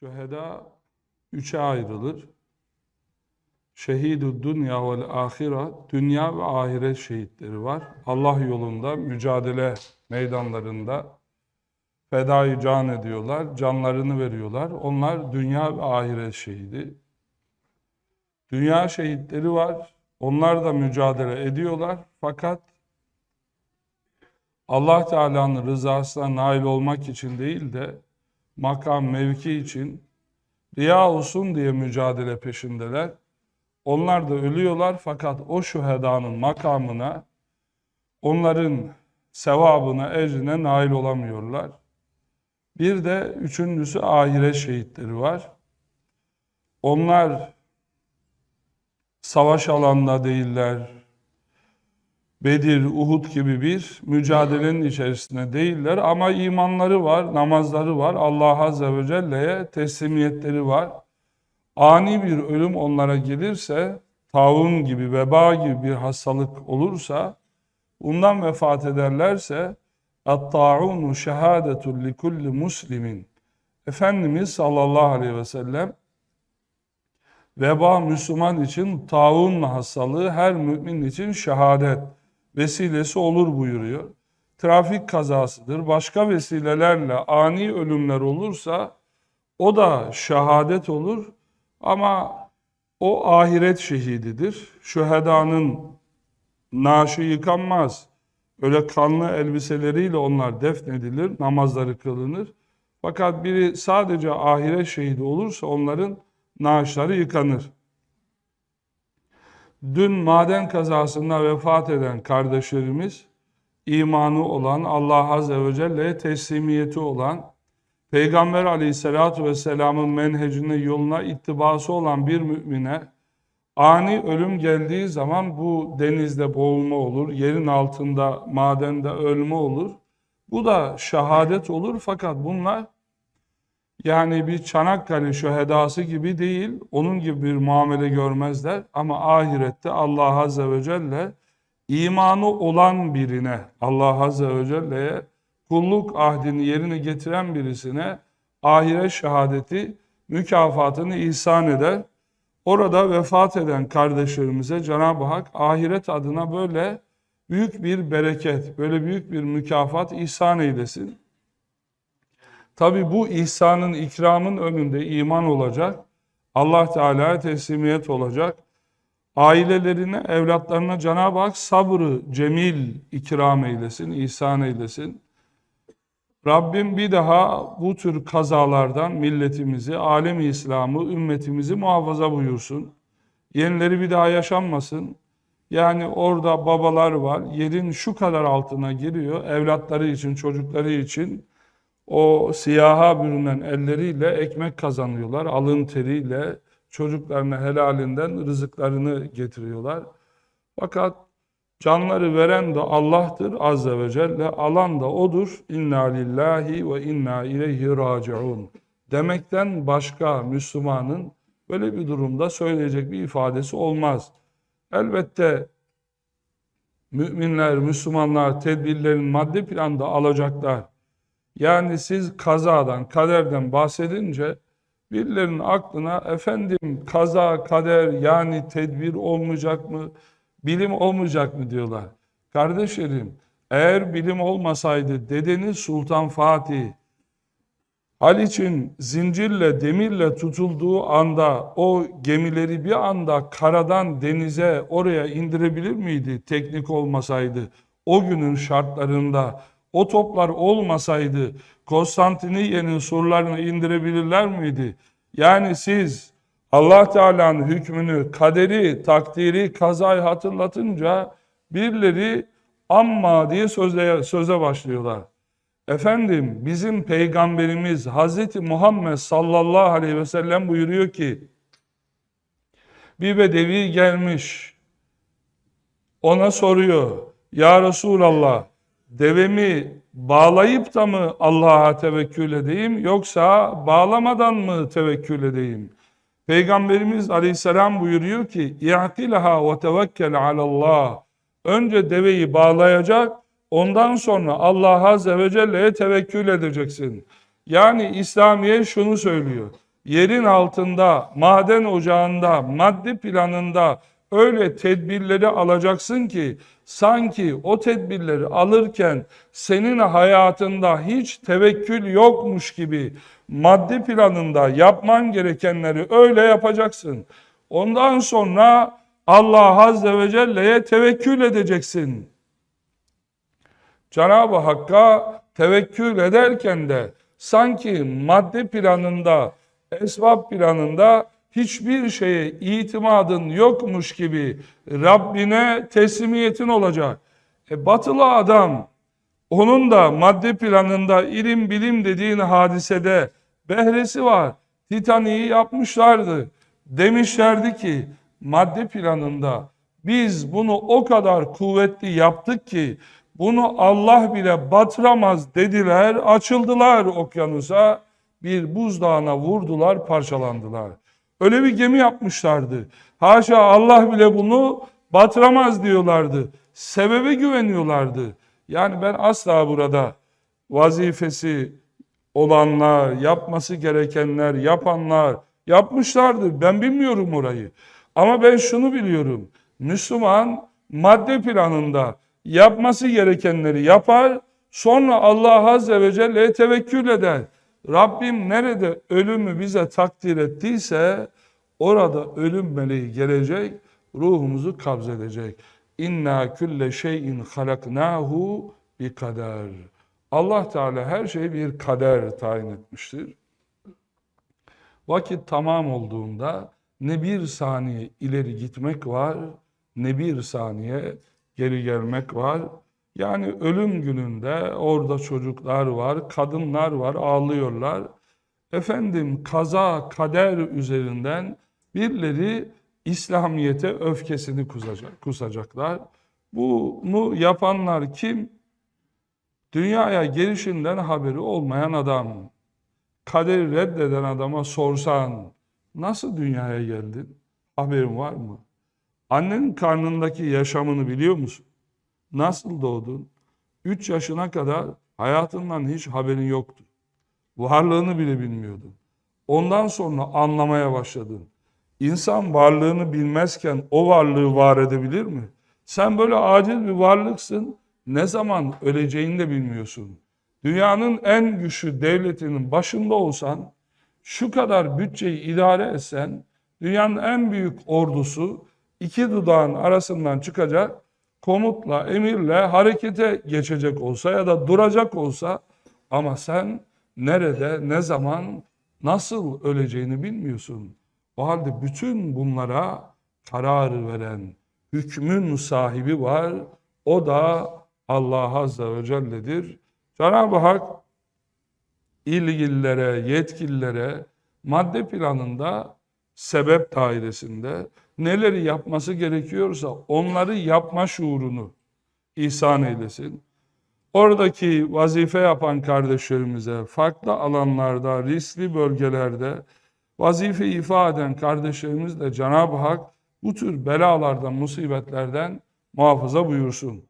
Şüheda üçe ayrılır. Şehidü dünya vel ahira, dünya ve ahiret şehitleri var. Allah yolunda mücadele meydanlarında fedai can ediyorlar, canlarını veriyorlar. Onlar dünya ve ahiret şehidi. Dünya şehitleri var. Onlar da mücadele ediyorlar. Fakat Allah Teala'nın rızasına nail olmak için değil de makam, mevki için riya olsun diye mücadele peşindeler. Onlar da ölüyorlar fakat o şühedanın makamına, onların sevabına, ecrine nail olamıyorlar. Bir de üçüncüsü ahiret şehitleri var. Onlar savaş alanında değiller. Bedir, Uhud gibi bir mücadelenin içerisinde değiller ama imanları var, namazları var, Allah Azze ve Celle'ye teslimiyetleri var. Ani bir ölüm onlara gelirse, taun gibi, veba gibi bir hastalık olursa, bundan vefat ederlerse, اَتْطَاعُونُ شَهَادَةٌ لِكُلِّ muslimin Efendimiz sallallahu aleyhi ve sellem veba Müslüman için taun hastalığı her mümin için şehadet vesilesi olur buyuruyor. Trafik kazasıdır. Başka vesilelerle ani ölümler olursa o da şehadet olur ama o ahiret şehididir. Şühedanın naaşı yıkanmaz. Öyle kanlı elbiseleriyle onlar defnedilir, namazları kılınır. Fakat biri sadece ahiret şehidi olursa onların naaşları yıkanır. Dün maden kazasında vefat eden kardeşlerimiz, imanı olan, Allah Azze ve Celle'ye teslimiyeti olan, Peygamber Aleyhisselatü Vesselam'ın menhecine, yoluna ittibası olan bir mümine, ani ölüm geldiği zaman bu denizde boğulma olur, yerin altında, madende ölme olur. Bu da şehadet olur fakat bunlar yani bir Çanakkale şühedası gibi değil, onun gibi bir muamele görmezler. Ama ahirette Allah Azze ve Celle imanı olan birine, Allah Azze ve Celle'ye kulluk ahdini yerine getiren birisine ahiret şehadeti mükafatını ihsan eder. Orada vefat eden kardeşlerimize Cenab-ı Hak ahiret adına böyle büyük bir bereket, böyle büyük bir mükafat ihsan eylesin. Tabi bu ihsanın, ikramın önünde iman olacak. Allah Teala'ya teslimiyet olacak. Ailelerine, evlatlarına Cenab-ı Hak sabrı, cemil ikram eylesin, ihsan eylesin. Rabbim bir daha bu tür kazalardan milletimizi, alemi İslam'ı, ümmetimizi muhafaza buyursun. Yenileri bir daha yaşanmasın. Yani orada babalar var, yerin şu kadar altına giriyor, evlatları için, çocukları için o siyaha bürünen elleriyle ekmek kazanıyorlar. Alın teriyle çocuklarına helalinden rızıklarını getiriyorlar. Fakat canları veren de Allah'tır azze ve celle. Alan da odur. İnna lillahi ve inna ileyhi raciun. Demekten başka Müslümanın böyle bir durumda söyleyecek bir ifadesi olmaz. Elbette müminler, Müslümanlar tedbirlerin maddi planda alacaklar. Yani siz kazadan, kaderden bahsedince birilerinin aklına efendim kaza, kader yani tedbir olmayacak mı, bilim olmayacak mı diyorlar. Kardeşlerim eğer bilim olmasaydı dedeniz Sultan Fatih Haliç'in zincirle, demirle tutulduğu anda o gemileri bir anda karadan denize oraya indirebilir miydi teknik olmasaydı? O günün şartlarında o toplar olmasaydı Konstantiniye'nin surlarını indirebilirler miydi? Yani siz Allah Teala'nın hükmünü, kaderi, takdiri, kazayı hatırlatınca birileri amma diye söze, söze başlıyorlar. Efendim bizim peygamberimiz Hazreti Muhammed sallallahu aleyhi ve sellem buyuruyor ki bir bedevi gelmiş ona soruyor ya Resulallah devemi bağlayıp da mı Allah'a tevekkül edeyim yoksa bağlamadan mı tevekkül edeyim? Peygamberimiz aleyhisselam buyuruyor ki İ'tilaha ve tevekkel alallah. Önce deveyi bağlayacak ondan sonra Allah Azze ve tevekkül edeceksin. Yani İslamiye şunu söylüyor. yerin altında, maden ocağında, maddi planında öyle tedbirleri alacaksın ki sanki o tedbirleri alırken senin hayatında hiç tevekkül yokmuş gibi maddi planında yapman gerekenleri öyle yapacaksın. Ondan sonra Allah Azze ve Celle'ye tevekkül edeceksin. Cenab-ı Hakk'a tevekkül ederken de sanki madde planında, esbab planında hiçbir şeye itimadın yokmuş gibi Rabbine teslimiyetin olacak. E, batılı adam onun da madde planında ilim bilim dediğin hadisede behresi var. Titanik'i yapmışlardı. Demişlerdi ki madde planında biz bunu o kadar kuvvetli yaptık ki bunu Allah bile batıramaz dediler. Açıldılar okyanusa bir buzdağına vurdular parçalandılar. Öyle bir gemi yapmışlardı. Haşa Allah bile bunu batıramaz diyorlardı. Sebebe güveniyorlardı. Yani ben asla burada vazifesi olanlar, yapması gerekenler, yapanlar yapmışlardı. Ben bilmiyorum orayı. Ama ben şunu biliyorum. Müslüman madde planında yapması gerekenleri yapar, sonra Allah Azze ve Celle'ye tevekkül eder. Rabbim nerede ölümü bize takdir ettiyse orada ölüm meleği gelecek, ruhumuzu kabzedecek. İnna külle şeyin halaknahu bi kader. Allah Teala her şeyi bir kader tayin etmiştir. Vakit tamam olduğunda ne bir saniye ileri gitmek var, ne bir saniye geri gelmek var. Yani ölüm gününde orada çocuklar var, kadınlar var, ağlıyorlar. Efendim kaza, kader üzerinden birileri İslamiyet'e öfkesini kusacak, kusacaklar. Bunu yapanlar kim? Dünyaya gelişinden haberi olmayan adam. Kaderi reddeden adama sorsan, nasıl dünyaya geldin? Haberin var mı? Annenin karnındaki yaşamını biliyor musun? Nasıl doğdun? 3 yaşına kadar hayatından hiç haberin yoktu. Varlığını bile bilmiyordun. Ondan sonra anlamaya başladın. İnsan varlığını bilmezken o varlığı var edebilir mi? Sen böyle aciz bir varlıksın. Ne zaman öleceğini de bilmiyorsun. Dünyanın en güçlü devletinin başında olsan, şu kadar bütçeyi idare etsen, dünyanın en büyük ordusu iki dudağın arasından çıkacak, komutla, emirle harekete geçecek olsa ya da duracak olsa ama sen nerede, ne zaman, nasıl öleceğini bilmiyorsun. O halde bütün bunlara karar veren, hükmün sahibi var. O da Allah Azze ve Celle'dir. Cenab-ı Hak ilgililere, yetkililere madde planında sebep dairesinde neleri yapması gerekiyorsa onları yapma şuurunu ihsan eylesin. Oradaki vazife yapan kardeşlerimize farklı alanlarda, riskli bölgelerde vazife ifade eden kardeşlerimiz de Cenab-ı Hak bu tür belalardan, musibetlerden muhafaza buyursun.